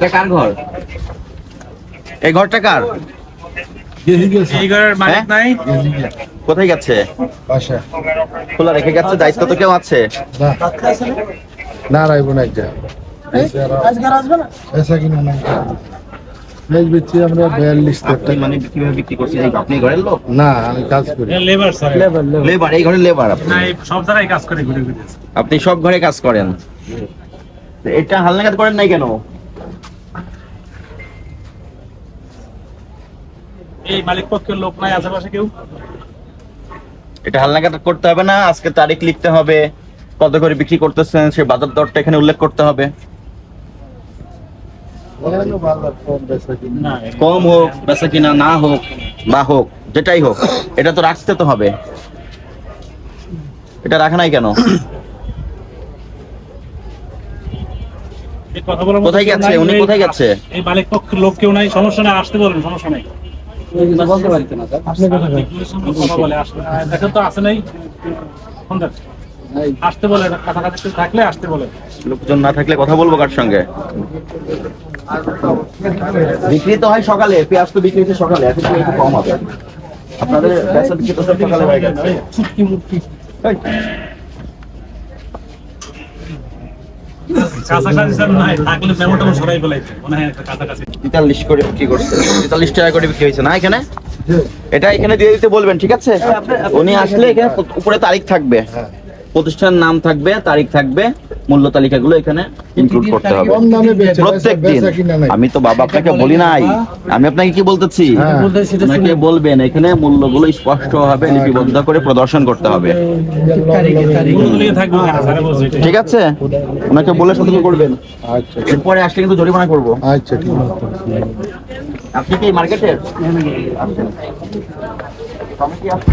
এটা কার ঘর? এই ঘরটা কার? এই ঘরের মালিক হ্যাঁ? নাই। কোথায় গেছে? খোলা রেখে গেছে দায়িত্ব তো কেউ আছে? না। না না যা। এসা কিনা না এই বেচি আমরা বিয়াল্লিশ আপনি মানে কীভাবে বিক্রি করছেন? আপনি ঘরের লোক? না আমি কাজ করি। লেবার লেবার এই ঘরের লেবার আপনি? সব জায়গায় কাজ করে ঘুরে ঘুরে। আপনি সব ঘরে কাজ করেন? এটা হালনাগাদ করেন নাই কেন? এই মালিক পক্ষের লোক নাই আশেপাশে কেউ? এটা হালনাগাদ করতে হবে না আজকে তারিখ লিখতে হবে কত করে বিক্রি করতেছেন সে বাজার দরটা এখানে উল্লেখ করতে হবে। কম হোক বেচা কিনা না হোক বা হোক যেটাই হোক এটা তো রাখতে তো হবে। এটা রাখা নাই কেন? কোথায় গেছে? উনি কোথায় গেছে? এই মালিক পক্ষের লোক কেউ নাই সমস্যা নাই আসতে বলেন সমস্যা নাই। বলে আসতে দেখেন তো আসে নাই। ফোন আসতে বলে কাছাকাছি থাকলে আসতে বলে। লোকজন না থাকলে কথা বলব কার সঙ্গে? বিক্রি তো হয় সকালে পেঁয়াজ তো বিক্রি হচ্ছে সকালে এখন তো একটু কম হবে। আপনাদের বেচা বিক্রি তো সব সকালে হয়ে গেছে এই, কাছাকাছি স্যার নাই থাকলে মেমোটা সরাই ফেলাইছে মনে হয় একটা কাছাকাছি তেতাল্লিশ করে বিক্রি করছে। তেতাল্লিশ টাকা করে বিক্রি হয়েছে না এখানে? এটা এখানে দিয়ে দিতে বলবেন ঠিক আছে? উনি আসলে এখানে উপরে তারিখ থাকবে। প্রতিষ্ঠানের নাম থাকবে তারিখ থাকবে। মূল্য তালিকাগুলো এখানে ইনক্লুড করতে হবে। প্রত্যেক দিন। আমি তো বাবা আপনাকে বলি নাই। আমি আপনাকে কি বলতেছি? হ্যাঁ। আপনাকে বলবেন এখানে মূল্যগুলো স্পষ্ট ভাবে লিপিবদ্ধ করে প্রদর্শন করতে হবে। এটাই। ঠিক আছে? ওনাকে বলে সতর্ক করবেন। আচ্ছা। এরপরে আসলে কিন্তু জরিমানা করব। আচ্ছা ঠিক আছে। আপনি কি মার্কেটের টমেটো আছে?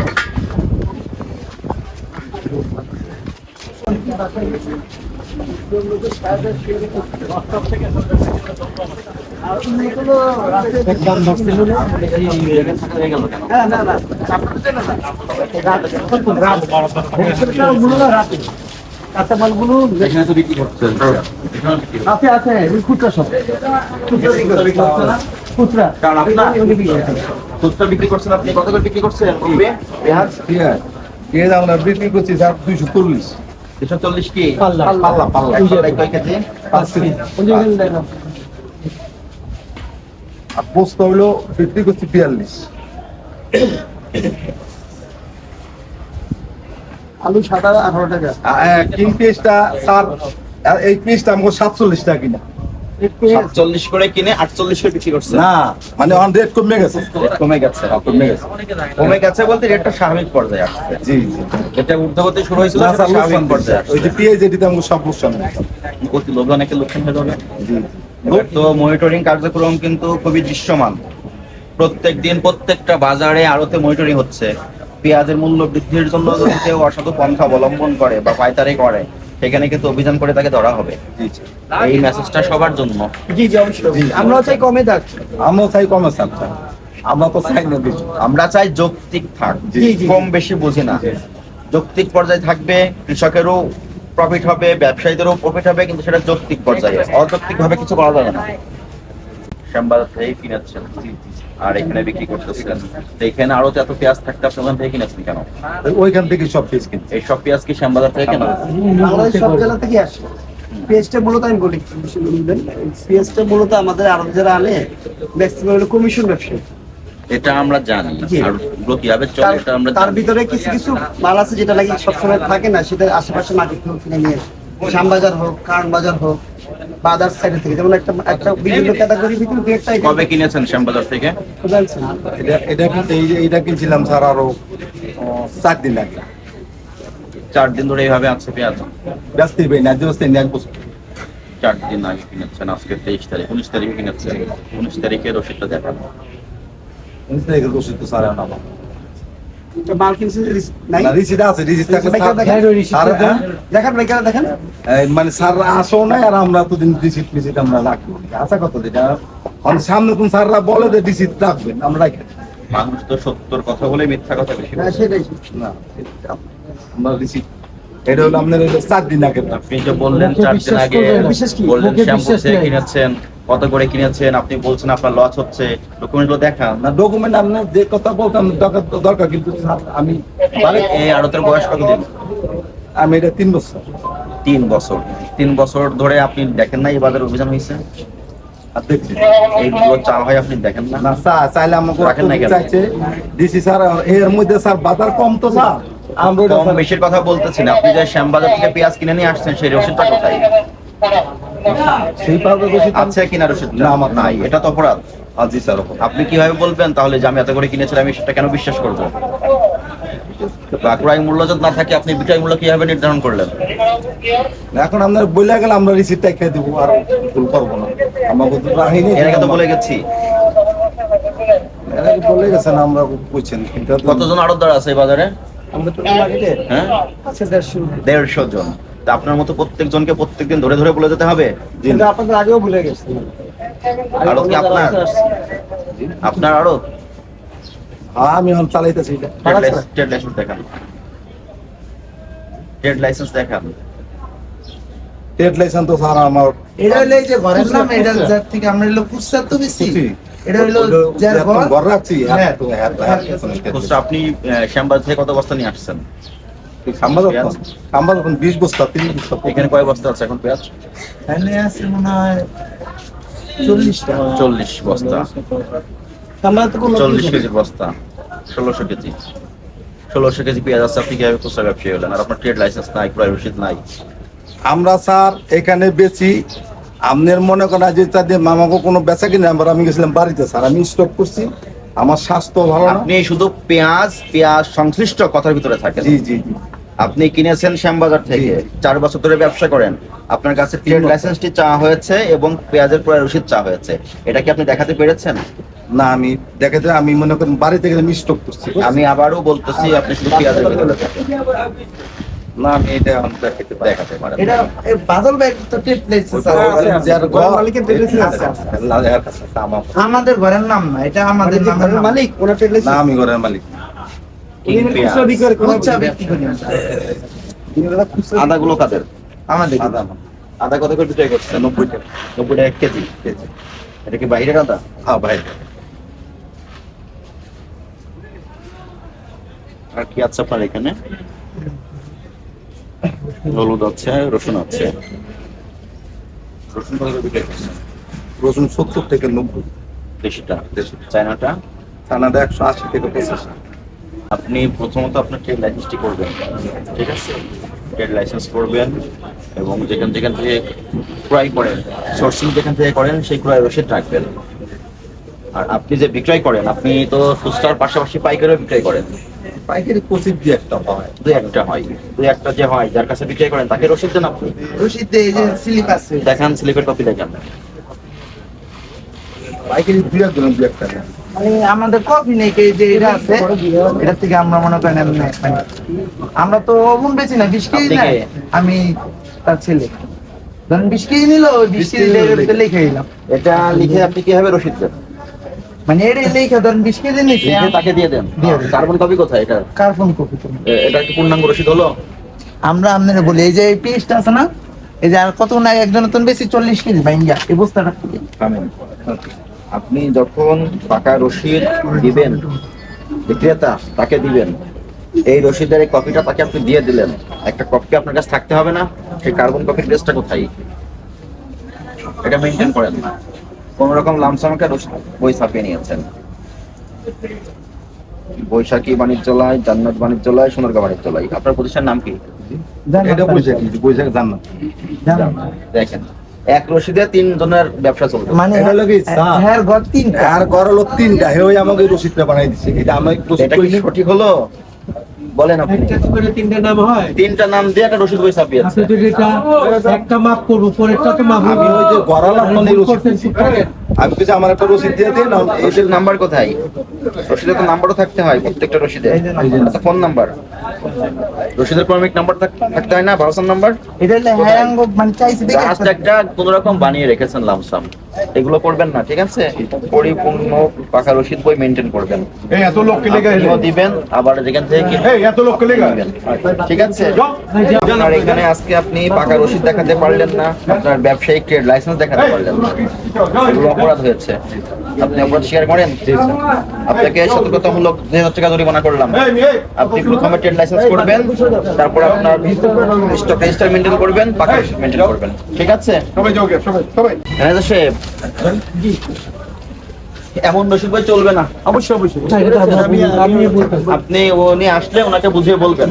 গেল কেন? এখানে তো বিক্রি করছেন এখানে বিক্রি হচ্ছে। আছে আছে খুচরা সব আপনার খুচরা বিক্রি করছেন আপনি কত করে বিক্রি করছেন পেঁয়াজ পেঁয়াজ আমরা বিক্রি করছি স্যার দুইশো চল্লিশ দুশো চল্লিশ কি? পাল্লা। পাল্লা পাল্লা। পাল্লা কয় কেজি? পাঁচ কেজি। আর পোস্ত হলো বিক্রি করছি বিয়াল্লিশ। আলু সাত আঠারো টাকা। কিং স্যার এই আমাকে সাতচল্লিশ টাকা কিনা। সাতচল্লিশ করে কিনে আটচল্লিশ করে বিক্রি করছে। না মানে অন রেট কমে গেছে। কমে গেছে কমে গেছে। কমে গেছে। বলতে রেটটা স্বাভাবিক পর্যায়ে আসছে। জি জি। এটা ঊর্ধ্বগতি শুরু হয়েছিল না, সেটা স্যার, স্বাভাবিক পর্যায়ে ওই যে আসছে এটিতে আমাকে সব লোকসান হয়েছে। লোভ অনেকে লোকসান হয়ে যাবে। এবার তো মনিটরিং কার্যক্রম কিন্তু খুবই দৃশ্যমান। প্রত্যেক দিন প্রত্যেকটা বাজারে আড়তে মনিটরিং হচ্ছে। পেঁয়াজের মূল্য বৃদ্ধির জন্য যদি কেউ অসাধু পন্থা অবলম্বন করে বা পায়তারি করে সেখানে কিন্তু অভিযান করে তাকে ধরা হবে। এই মেসেজটা সবার জন্য। জি জি অবশ্যই আমরাও চাই কমে থাক আমরাও চাই কমে স্যার আমরা তো চাই না বেশি। আমরা চাই যৌক্তিক থাক। কম বেশি বুঝি না। যৌক্তিক পর্যায়ে থাকবে কৃষকেরও প্রফিট হবে ব্যবসায়ীদেরও প্রফিট হবে কিন্তু সেটা যৌক্তিক পর্যায়ে। অযৌক্তিক ভাবে কিছু করা যাবে না। শ্যামবাজার থেকে কিনেছেন আর এখানে বিক্রি করতেছেন। এখানে আরও তো এত পেঁয়াজ থাকতে আপনি ওখান থেকে কিনেছেন কেন? ওইখান থেকে সব পেঁয়াজ কিনছি এই সব পেঁয়াজ কি শ্যামবাজার থেকে কেন সব জেলা থেকে আসে। পেঁয়াজটা মূলত আমি বলি পেঁয়াজটা মূলত আমাদের আরব যারা আনে ম্যাক্সিমাম হলো কমিশন ব্যবসায়ী। এটা আমরা জানি। আর কীভাবে চলে তার- এটা আমরা তার ভিতরে কিছু কিছু মাল আছে যেটা লাগে সবসময় থাকে না সেটা আশেপাশে মার্কেট থেকে কিনে নিয়ে আসে। শ্যামবাজার হোক কারণ বাজার হোক বা আদার সাইডে থেকে যেমন একটা একটা বিভিন্ন ক্যাটাগরির ভিতরে একটা কবে কিনেছেন শ্যামবাজার থেকে। এটা এটা এই যে- এইটা কিনছিলাম স্যার আরও চার দিন আগে। চার দিন ধরে এইভাবে আছে পেঁয়াজ? ব্যস্ত হবে না দিবস তিন এক বছর। চার দিন আগে কিনেছেন আজকে তেইশ তারিখ উনিশ তারিখে কিনেছেন। উনিশ তারিখে রসিদটা দেখানো। উনিশ তারিখের ওষুধ তো স্যার আমার। মানে স্যার আসো না আর আমরা তো দিন ফিসিট আমরা রাখব আশা কত এটা সামনে কোন স্যাররা বলে যে রিসিট রাখবেন আমরা রাখি। মানুষ তো সত্যর কথা বলে মিথ্যা কথা বেশি হ্যাঁ সেটাই না আমরা রিসিট এটা হলো আপনার চার দিন আগে আপনি যে বললেন চার দিন আগে বিশেষ কি? বললেন শ্যাম্পু। কিনেছেন। কত করে কিনেছেন? আপনি বলছেন আপনার লস হচ্ছে। ডকুমেন্টগুলো দেখান। না ডকুমেন্ট আপনার যে কথা বলতাম দরকার দরকার কিন্তু আমি মানে এই আড়তের বয়স কতদিন আমি এটা তিন বছর। তিন বছর। তিন বছর ধরে আপনি দেখেন না এই বাজার অভিযান হয়েছে? এইগুলো চাল হয় আপনি দেখেন না? না স্যার চাইলে আমাকে রাখেন না চাইছে। স্যার এর মধ্যে স্যার বাজার কম তো স্যার। আমরা এটা কম বেশির কথা বলতেছি না। আপনি যে শ্যামবাজার থেকে পেঁয়াজ কিনে নিয়ে আসছেন সেই রসিদটা কোথায়? সেই আছে কিনা রসিদ না, আমার নাই। এটা তো অপরাধ। আজি স্যার আপনি কীভাবে বলবেন তাহলে যে আমি এত করে কিনেছিলাম আমি সেটা কেন বিশ্বাস করব? বা ক্রয় মূল্য যদি না থাকে আপনি বিক্রয় মূল্য কীভাবে নির্ধারণ করলেন? এখন আপনার গেলে আমরা রিসিপ্টটা খেয়ে দেবো আর ভুল করব না। আমাকে তো রাহিনি এর আগে তো বলে গেছি। এর আগে বলে গেছেন আমরা বুঝছেন। কতজন আড়তদার আছে এই বাজারে? আমাদের তো মার্কেটে হ্যাঁ? আছে দেড়শো। দেড়শো জন। তা আপনার মতো প্রত্যেক জনকে প্রত্যেকদিন ধরে ধরে বলে যেতে হবে? আপনাদের আগেও ভুলে গেছি। আড়ত কি আপনার? আপনার আড়ত হ্যাঁ আমি এখন চালাইতেছি এটা। ট্রেড লাইসেন্স দেখান। ট্রেড লাইসেন্স দেখান। ট্রেড লাইসেন্স তো স্যার আমার এটা যে ঘরের নাম এটা যার থেকে আমরা কুসার তো বেশি। এটা হলো ওগুলো যার ঘর ঘর রাখছি হ্যাঁ আপনি শ্যামবাজার থেকে কত বস্তা নিয়ে আসছেন? খাম্বা যখন খাম্বা যখন বিশ বস্তা তিরিশ বস্তা এখানে কয় বস্তা আছে এখন পেঁয়াজ? এখানে আছে মনে হয় চল্লিশটা চল্লিশ বস্তা। তো চল্লিশ কেজির বস্তা ষোলোশো কেজি। ষোলোশো কেজি পেঁয়াজ আছে আপনি কীভাবে খুচরা ব্যবসায়ী হলেন? আর আপনার ট্রেড লাইসেন্স নাই ক্রয় রসিদ নাই? আমরা স্যার এখানে বেশি আপনার মনে করেন যে তাদের মামাকে কোনো বেচা কিনে আমরা আমি গেছিলাম বাড়িতে স্যার আমি স্টক করছি আমার স্বাস্থ্য ভালো আপনি শুধু পেঁয়াজ পেঁয়াজ সংশ্লিষ্ট কথার ভিতরে থাকেন। জি জি জি। আপনি কিনেছেন শ্যামবাজার থেকে চার বছর ধরে ব্যবসা করেন আপনার কাছে ট্রেড। লাইসেন্সটি চাওয়া হয়েছে এবং পেঁয়াজের ক্রয় রসিদ চাওয়া হয়েছে এটা কি আপনি দেখাতে পেরেছেন না আমি দেখাতে আমি মনে করেন বাড়ি থেকে আমি স্টক করছি আমি আবারও বলতেছি আপনি শুধু পেঁয়াজের ভিতরে না আমি এটা দেখাতে পারি দেখাতে পারেন এটা বাদল ব্যাগ তো টেপ প্লেস যার ঘর মালিকের trade license আছে, আছে। লালের কাছে আছে, আমার আমাদের ঘরের নাম না এটা আমাদের নামের মালিক ওনার ট্রেড না আমি ঘরের মালিক কিং পেঁয়াজ। খুচরা বিক্রি করি আমরা। আদাগুলো কাদের? আমাদের আদা। আদা কত করে বিক্রয় করছে? নব্বই টাকা নব্বই টাকা কেজি কেজি। এটা কি বাইরের আদা? হ্যাঁ ভাই আর কি আছে আপনার এখানে? হলুদ আছে রসুন আছে। রসুন কত করে বিক্রয় করছে? রসুন সত্তর থেকে নব্বই। দেশিটা চায়নাটা? চানাটা একশো আশি থেকে পঁচাশি। আপনি প্রথমত আপনার ট্রেড লাইসেন্সটি করবেন ঠিক আছে? ট্রেড লাইসেন্স করবেন এবং যেখান যেখান থেকে ক্রয় করেন সোর্সিং যেখান থেকে করেন সেই ক্রয় রসিদ রাখবেন আর আপনি যে বিক্রয় করেন আপনি তো খুচরার পাশাপাশি পাইকারিও বিক্রয় করেন। পাইকারি পঁচিশ দিয়ে একটা হয়। দুই একটা হয়। দুই একটা যে হয় যার কাছে বিক্রয় করেন তাকে রসিদ দেন আপনি। রশিদ এই যে স্লিপ আছে। দেখান স্লিপের কপি দেখান। পাইকারি দুই একজন দুই একটা। মানে আমাদের কফি নেই যে এটা আছে এটা থেকে আমরা মনে করেন মানে আমরা তো অমন বেশি না বিশ কেজি না। আমি তার ছেলে। ধরেন বিশ কেজি নিল বিশ কেজি লিখে দিলাম। এটা লিখে আপনি কীভাবে রসিদ দেন? মানে এটা লিখে ধরেন বিশ কেজি নিচ্ছে তাকে দিয়ে দেন। কার্বন কপি কোথায় এটা? কার্বন কপি এটা কি পূর্ণাঙ্গ রসিদ হলো? আমরা আপনারা বলি এই যে এই পিসটা আছে না এই যে আর কত না একজন নতুন বেশি চল্লিশ কেজি ভাইঙ্গা এই বস্তাটা। আপনি যখন টাকা রসিদ দিবেন বিক্রেতা তাকে দিবেন। এই রসিদের এই কপিটা তাকে আপনি দিয়ে দিলেন। একটা কপি আপনার কাছে থাকতে হবে না সেই কার্বন কপির ড্রেসটা কোথায়? এটা মেনটেন করেন না। কোন রকম লামসামকে বই ছাপিয়ে নিয়েছেন। বৈশাখী বাণিজ্যালয় জান্নাত বাণিজ্যালয় সোনারগাঁ বাণিজ্যালয়। আপনার প্রতিষ্ঠান নাম কি? বৈশাখ বৈশাখ জান না দেখেন। এক রসিদে তিন জনের ব্যবসা চলবে। মানে হলো কি, হ্যাঁ ঘর তিনটা। আর ঘর হলো তিনটা হে ওই আমাকে রসিদটা বানাই দিছে এটা আমি প্রস্তুত এটা কি সঠিক হলো? বলেন আপনি। করে তিনটা নাম হয়। তিনটা নাম দিয়ে একটা রসিদ বই আপনি একটা মাপ করব পরেরটা তো মাপ আমি ওই যে গড়াল আপনার রসিদ আমি কিছু আমার একটা রসিদ দিয়ে দিন রসিদ নাম্বার কোথায়? রসিদের তো নাম্বারও থাকতে হয় প্রত্যেকটা রসিদে। আচ্ছা ফোন নাম্বার। রসিদের নাম্বার থাকতে হয় না? নাম্বার? মানে জাস্ট একটা কোন রকম বানিয়ে রেখেছেন লামসাম। এগুলো করবেন না ঠিক আছে? পরিপূর্ণ পাকা রসিদ বই মেনটেন করবেন। এই এত লোককে লেগে আপনিও দিবেন আবার যেখান থেকে এই এত লোককে লেগে দিবেন। ঠিক আছে? আপনার এখানে আজকে আপনি পাকা রসিদ দেখাতে পারলেন না আপনার ব্যবসায়িক ট্রেড লাইসেন্স দেখাতে পারলেন না। অপরাধ হয়েছে। আপনি অপরাধ স্বীকার করেন? আপনাকে সতর্কতামূলক দুই হাজার টাকা জরিমানা করলাম। আপনি প্রথমে ট্রেড লাইসেন্স করবেন তারপর আপনার স্টক রেজিস্টার মেনটেন করবেন পাকা মেনটেন করবেন। ঠিক আছে? সবাই যাও সবাই সবাই। ম্যানেজার সাহেব এমন রসিদ বই চলবে না। অবশ্যই অবশ্যই। আপনি উনি আসলে ওনাকে বুঝিয়ে বলবেন।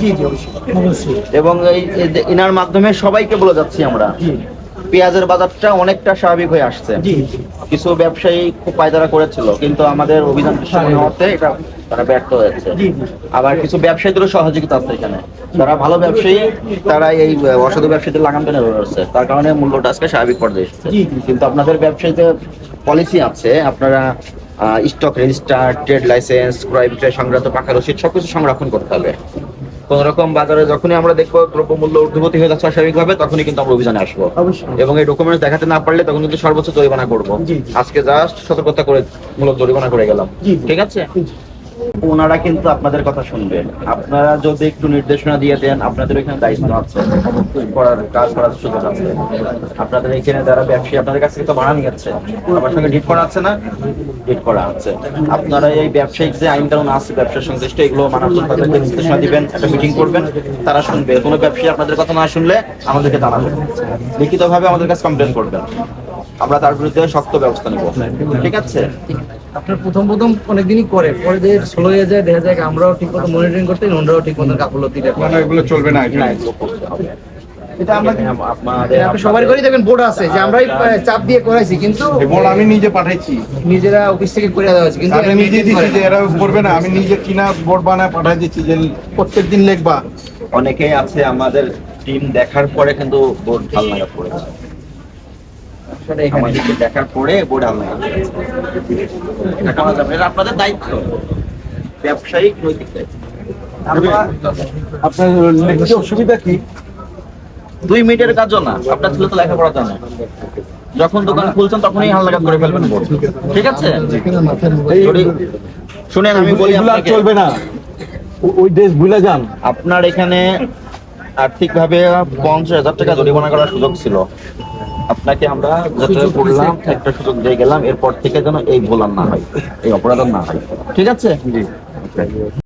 এবং এই এই ইনার মাধ্যমে সবাইকে বলে যাচ্ছি আমরা। পেঁয়াজের বাজারটা অনেকটা স্বাভাবিক হয়ে আসছে। কিছু ব্যবসায়ী খুব পায়দারা করেছিল কিন্তু আমাদের অভিযান হতে এটা তারা ব্যর্থ হয়েছে। আবার কিছকিছু ব্যবসায়ীদেরও সহযোগিতা আছে এখানে। যারা ভালো ব্যবসায়ী তারা এই অসাধু ব্যবসায়ীদের লাগাম টেনে ধরেছে। তার কারণে মূল্যটা আজকে স্বাভাবিক পর্যায়ে এসেছে। কিন্তু আপনাদের ব্যবসায়ীতে পলিসি আছে আপনারা স্টক রেজিস্টার ট্রেড লাইসেন্স ক্রয় বিক্রয় সংক্রান্ত পাকা রসিদ সবকিছু সংরক্ষণ করতে হবে। কোন রকম বাজারে যখনই আমরা দেখব দ্রব্যমূল্য ঊর্ধ্বগতি হয়ে যাচ্ছে স্বাভাবিকভাবে তখনই কিন্তু আমরা অভিযানে আসব। এবং এই ডকুমেন্টস দেখাতে না পারলে তখন কিন্তু সর্বোচ্চ জরিমানা করব। আজকে জাস্ট সতর্কতা করে মূলক জরিমানা করে গেলাম। ঠিক আছে? ওনারা কিন্তু আপনাদের কথা শুনবেন আপনারা যদি একটু নির্দেশনা দিয়ে দেন, আপনাদের এখানে দায়িত্ব আছে, করার কাজ করার সুযোগ আছে। আপনাদের এখানে যারা ব্যবসায়ী, আপনাদের কাছ থেকে তো ভাড়া নিয়েছে আমার সঙ্গে ডিট করা আছে না? ডিট করা আছে। আপনারা এই ব্যবসায়িক যে আইন কানুন আছে ব্যবসার সংশ্লিষ্ট, এগুলো মানাত্মক তাদেরকে নির্দেশনা দিবেন, একটা মিটিং করবেন, তারা শুনবে। কোনো ব্যবসায়ী আপনাদের কথা না শুনলে আমাদেরকে জানাবেন। লিখিতভাবে আমাদের কাছে কমপ্লেন করবেন। আমরা তার বিরুদ্ধে শক্ত ব্যবস্থা নেব। ঠিক আছে? আপনার প্রথম প্রথম অনেকদিনই করে পরে যে স্লো হয়ে যায় দেখা যায় আমরাও ঠিক মতো মনিটরিং করতে ওনারাও ঠিক মতো গাফলতি মানে এগুলো চলবে না। এটা আমরা আপনি সবারই করে দেখবেন বোর্ড আছে যে আমরাই চাপ দিয়ে করাইছি কিন্তু বল আমি নিজে পাঠাইছি। নিজেরা অফিস থেকে করে দেওয়া হয়েছে কিন্তু আমি নিজে দিচ্ছি যে এরা করবে না আমি নিজে কিনা বোর্ড বানায় পাঠাই দিচ্ছি যে প্রত্যেক দিন লিখবা। অনেকেই আছে আমাদের টিম দেখার পরে কিন্তু বোর্ড ভালো লাগা পড়েছে আমাদেরকে দেখার পরে বোর্ড এটা করা যাবে এটা আপনাদের দায়িত্ব। ব্যবসায়িক নৈতিক দায়িত্ব। আপনার লিখতে অসুবিধা কি? দুই মিনিটের কাজও না আপনার ছেলে তো লেখাপড়া জানে। যখন দোকান খুলছেন তখনই হালনাগাদ করে ফেলবেন বোর্ড। ঠিক আছে? শুনেন আমি বলি আর চলবে না। ওই দেশ ভুলে যান। আপনার এখানে আর্থিকভাবে পঞ্চাশ হাজার টাকা জরিমানা করার সুযোগ ছিল। আপনাকে আমরা যত বললাম একটা সুযোগ দিয়ে গেলাম এরপর থেকে যেন এই বলার না হয় এই অপরাধ না হয়। ঠিক আছে? জি।